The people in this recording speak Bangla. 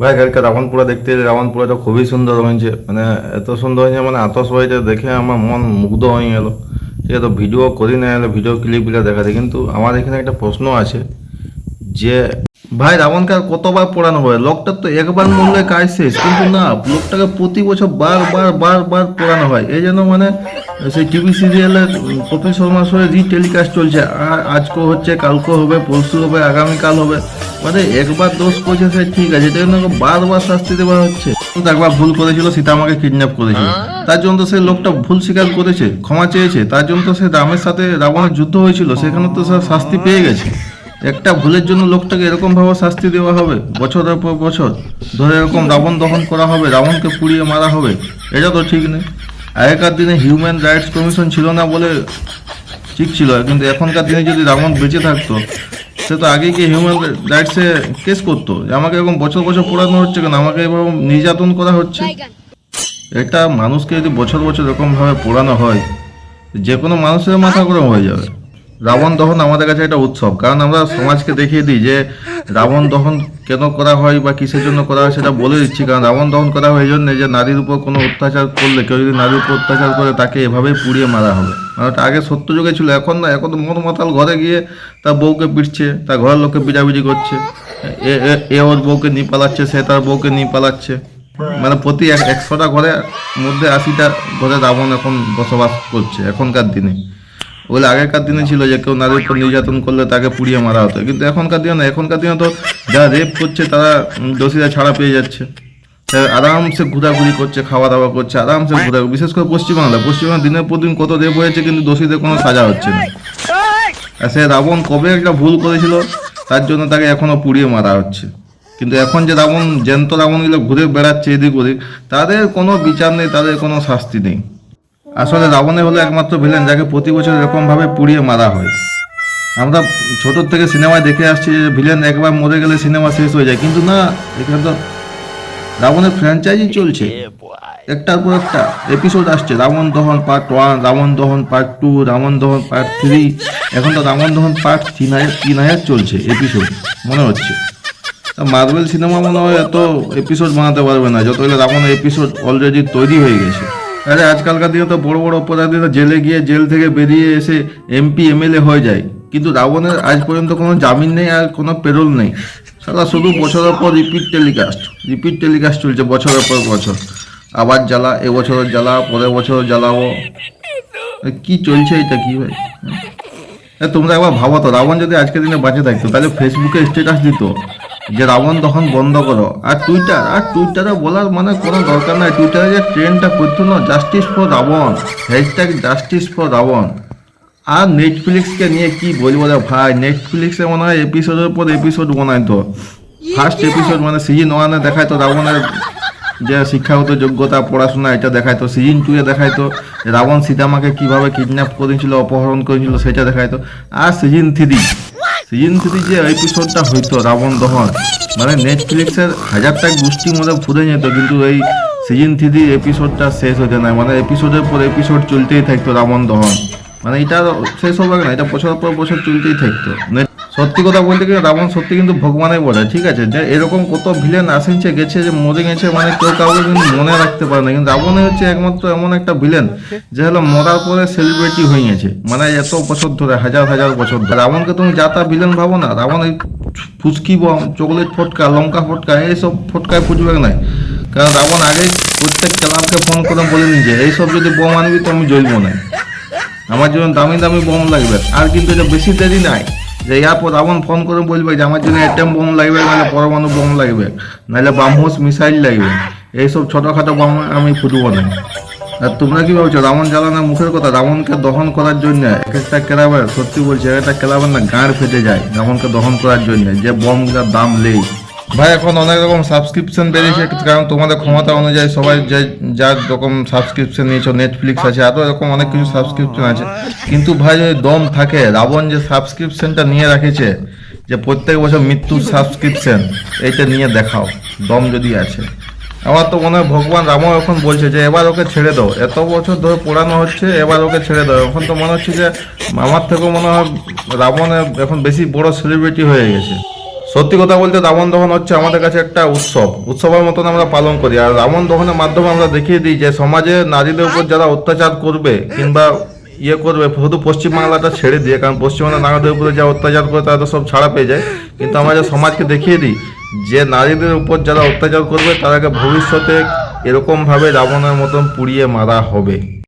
ভাই, কালকে রাবণপুরা দেখতে এলে রাবণপুরাটা খুবই সুন্দর হয়েছে। মানে এত সুন্দর হয়েছে মানে আতসবাজিটা দেখে আমার মন মুগ্ধ হয়ে গেল। ঠিক আছে, ভিডিও করি না এলে ভিডিও ক্লিপগুলো দেখাতে। কিন্তু আমার এখানে একটা প্রশ্ন আছে যে ভাই, রাবণকে আর কতবার পোড়ানো হয়? লোকটার তো একবার মরলে কাজ শেষ, কিন্তু না, লোকটাকে প্রতি বছর বার বার বার বার পোড়ানো হয়। এই জন্য মানে সেই টিভি সিরিয়ালের কপিল শর্মা শোয়ে রি টেলিকাস্ট চলছে। আর আজকে হচ্ছে কালকে হবে, পরশু হবে, আগামীকাল হবে। মানে একবার দোষ করছে সে ঠিক আছে এটা জন্য বারবার শাস্তি দেওয়া হচ্ছে। একবার ভুল করেছিল, সীতা আমাকে কিডন্যাপ করেছিল। তার জন্য তো সেই লোকটা ভুল স্বীকার করেছে, ক্ষমা চেয়েছে। তার জন্য তো সে রামের সাথে রাবণের যুদ্ধ হয়েছিল, সেখানে তো সে শাস্তি পেয়ে গেছে। একটা ভুলের জন্য লোকটাকে এরকম ভাবে শাস্তি দেওয়া হবে বছরের পর বছর ধরে এরকম রাবণ দহন করা হবে রাবণকে পুড়িয়ে মারা হবে এটা তো ঠিক নেই। আগেকার দিনে হিউম্যান রাইটস কমিশন ছিল না বলে ঠিক ছিল কিন্তু এখনকার দিনে যদি রাবণ বেঁচে থাকতো সে তো আগে গিয়ে হিউম্যান রাইটসে কেস করতো যে আমাকে এরকম বছর বছর পোড়ানো হচ্ছে কেন আমাকে এরকম নির্যাতন করা হচ্ছে। এটা মানুষকে যদি বছর বছর এরকম ভাবে পোড়ানো হয় যে কোনো মানুষের মাথা গরম হয়ে যাবে। রাবণ দহন আমাদের কাছে একটা উৎসব। কারণ আমরা সমাজকে দেখিয়ে দিই যে রাবণ দহন কেন করা হয় বা কিসের জন্য করা হয় সেটা বলে দিচ্ছি। কারণ রাবণ দহন করা হয় এই জন্য যে নারীর উপর কোনো অত্যাচার করলে, কেউ যদি নারীর উপর অত্যাচার করে তাকে এভাবেই পুড়িয়ে মারা হবে। মানে ওটা আগে সত্য যুগে ছিল, এখন না, এখন মন মাতাল ঘরে গিয়ে তার বউকে পিটছে, তার ঘরের লোককে পিটাপিটি করছে। এ- ওর বউকে নিয়ে পালাচ্ছে, সে তার বউকে নিয়ে পালাচ্ছে। মানে প্রতি এক, একশোটা ঘরে মধ্যে আশিটা ঘরে রাবণ এখন বসবাস করছে এখনকার দিনে। বলে আগেকার দিনে ছিল যে কেউ নারীর উপর নির্যাতন করলে তাকে পুড়িয়ে মারা হতো। কিন্তু এখনকার দিনে না, এখনকার দিনে তো যারা রেপ করছে তারা দোষীরা ছাড়া পেয়ে যাচ্ছে। আরামসে ঘোরাঘুরি করছে খাওয়া দাওয়া করছে, আরামসে ঘোরা বিশেষ করে পশ্চিমবাংলা পশ্চিমবাংলা দিনের পর দিন কত রেপ হয়েছে কিন্তু দোষীদের কোনো সাজা হচ্ছে না। আর সে রাবণ কবে একটা ভুল করেছিল, তার জন্য তাকে এখনও পুড়িয়ে মারা হচ্ছে। কিন্তু এখন যে রাবণ, জ্যান্ত রাবণগুলো ঘুরে বেড়াচ্ছে এদিক ওদিক, তাদের কোনো বিচার নেই, তাদের কোনো শাস্তি নেই। আসলে রাবণে হলো একমাত্র ভিলেন যাকে প্রতি বছর এরকম ভাবে পুড়িয়ে মারা হয়। আমরা ছোট থেকে সিনেমায় দেখে আসছি যে ভিলেন একবার মরে গেলে সিনেমা শেষ হয়ে যায়। কিন্তু না, এখানে তো রাবণের ফ্র্যাঞ্চাইজি চলছে। একটার পর একটা এপিসোড আসছে। রাবণ দহন পার্ট ওয়ান রাবণ দহন পার্ট টু রাবণ দহন পার্ট থ্রি এখন তো রাবণ দহন পার্ট তিন হাজার তিন হাজার চলছে এপিসোড মনে হচ্ছে। মার্বেল সিনেমা মনে হয় এত এপিসোড বানাতে পারবে না। যতগুলো রাবণের এপিসোড অলরেডি তৈরি হয়ে গেছে। আরে আজকালকার দিনে তো বড় বড় অপরাধীরা জেলে গিয়ে জেল থেকে বেরিয়ে এসে এমপি এমএলএ হয়ে যায়। কিন্তু রাবণের আজ পর্যন্ত কোনো জামিন নেই আর কোনো পেরোল নেই। সারা শুধু বছরের পর রিপিট টেলিকাস্ট রিপিট টেলিকাস্ট চলছে বছরের পর বছর। আবার জ্বালা এবছরের জ্বালা, পরের বছর জ্বালাবো কি চলছে এটা কি ভাই? তোমরা একবার ভাবো তো, রাবণ যদি আজকের দিনে বাঁচে থাকতো, তাহলে ফেসবুকে স্ট্যাটাস দিত। যে রাবণ তখন বন্ধ করো। আর টুইটার আর টুইটারে বলার মানে কোনো দরকার নাই। টুইটারে যে ট্রেনটা করতো না justice for Ravan hashtag justice for Ravan আর নেটফ্লিক্সকে নিয়ে কি বলব রে ভাই নেটফ্লিক্সে মনে হয় এপিসোডের পর এপিসোড বানাইতো ফার্স্ট এপিসোড মানে সিজন ওয়ানে দেখাইতো রাবণের যে শিক্ষাগত যোগ্যতা, পড়াশোনা, এটা দেখাইতো সিজন টু এ দেখাইতো রাবণ সীতামাকে কীভাবে কিডন্যাপ করেছিল, অপহরণ করেছিল, সেটা দেখাইতো আর সিজন থ্রি সিজন থ্রি যে এপিসোডটা হইতো রাবণ দহন। মানে নেটফ্লিক্সের হাজারটা গোষ্ঠীর মধ্যে ফুরে যেত, কিন্তু এই সিজন থ্রি এপিসোডটা শেষ হতে না মানে এপিসোডের পর এপিসোড চলতেই থাকতো রাবণ দহন। মানে এটা শেষ হবে না, এটা বছর পর বছর চলতেই থাকতো। সত্যি কথা বলতে গেলে রাবণ সত্যি কিন্তু ভগবানের বলে ঠিক আছে? যে এরকম কত ভিলেন আসেছে গেছে, যে মরে গেছে মানে কেউ কাউকে কিন্তু মনে রাখতে পারে না। কিন্তু রাবণে হচ্ছে একমাত্র এমন একটা ভিলেন যে হলো মরার পরে সেলিব্রিটি হয়ে গেছে। মানে এত বছর ধরে, হাজার হাজার বছর ধরে। রাবণকে তুমি যা তা ভিলেন ভাবো না, রাবণ এই ফুচকি, বম, চকলেট ফটকা, লঙ্কা ফটকা, এইসব ফটকায় ফুটবে না কারণ রাবণ আগে প্রত্যেক ক্লাবকে ফোন করে বলে নিয়েছে এইসব যদি বম আনবি তো আমি জ্বলবো না। আমার জন্য দামি দামি বোম লাগবে। আর কিন্তু এটা বেশি দেরি নাই। যে এরপর রাবণ ফোন করে বলবে যে আমার জন্য অ্যাটম বোম লাগবে, নাহলে পরমাণু বোম লাগবে, নাহলে ব্রাহ্মস মিসাইল লাগবে। এইসব ছোটোখাটো বোম আমি ফুটবো না। আর তোমরা কি ভাবছ, রাবণ জ্বালানোর মুখের কথা, রাবণকে দহন করার জন্য এক একটা ক্লাবের সত্যি বলছি, এক একটা ক্লাবের না গাঁড় ফেটে যায় রাবণকে দহন করার জন্য, যে বোমগুলোর দাম নেই। ভাই এখন অনেক রকম সাবস্ক্রিপশন বেরিয়েছে কারণ তোমাদের ক্ষমতা অনুযায়ী সবাই যে যার রকম সাবস্ক্রিপশন নিয়েছো নেটফ্লিক্স আছে আরও এরকম অনেক কিছু সাবস্ক্রিপশন আছে। কিন্তু ভাই যদি দম থাকে রাবণ যে সাবস্ক্রিপশনটা নিয়ে রাখেছে যে প্রত্যেক বছর মৃত্যুর সাবস্ক্রিপশন এইটা নিয়ে দেখাও দম যদি আছে। আমার তো মনে হয় ভগবান রামও এখন বলছে যে এবার ওকে ছেড়ে দাও। এত বছর ধরে পোড়ানো হচ্ছে এবার ওকে ছেড়ে দাও। এখন তো মনে হচ্ছে যে আমার থেকেও মনে হয় রাবণ এখন বেশি বড় সেলিব্রিটি হয়ে গেছে। সত্যি কথা বলতে রাবণ দহন হচ্ছে আমাদের কাছে একটা উৎসব। উৎসবের মতন আমরা পালন করি। আর রাবণ দহনের মাধ্যমে আমরা দেখিয়ে দিই যে সমাজে নারীদের উপর যারা অত্যাচার করবে কিংবা ইয়ে করবে, শুধু পশ্চিমবাংলাটা ছেড়ে দিয়ে, কারণ পশ্চিমবাংলা নারীদের উপরে যা অত্যাচার করে তারা তো সব ছাড়া পেয়ে যায়। কিন্তু আমরা যে সমাজকে দেখিয়ে দিই যে নারীদের উপর যারা অত্যাচার করবে তাদেরকে ভবিষ্যতে এরকমভাবে রাবণের মতন পুড়িয়ে মারা হবে।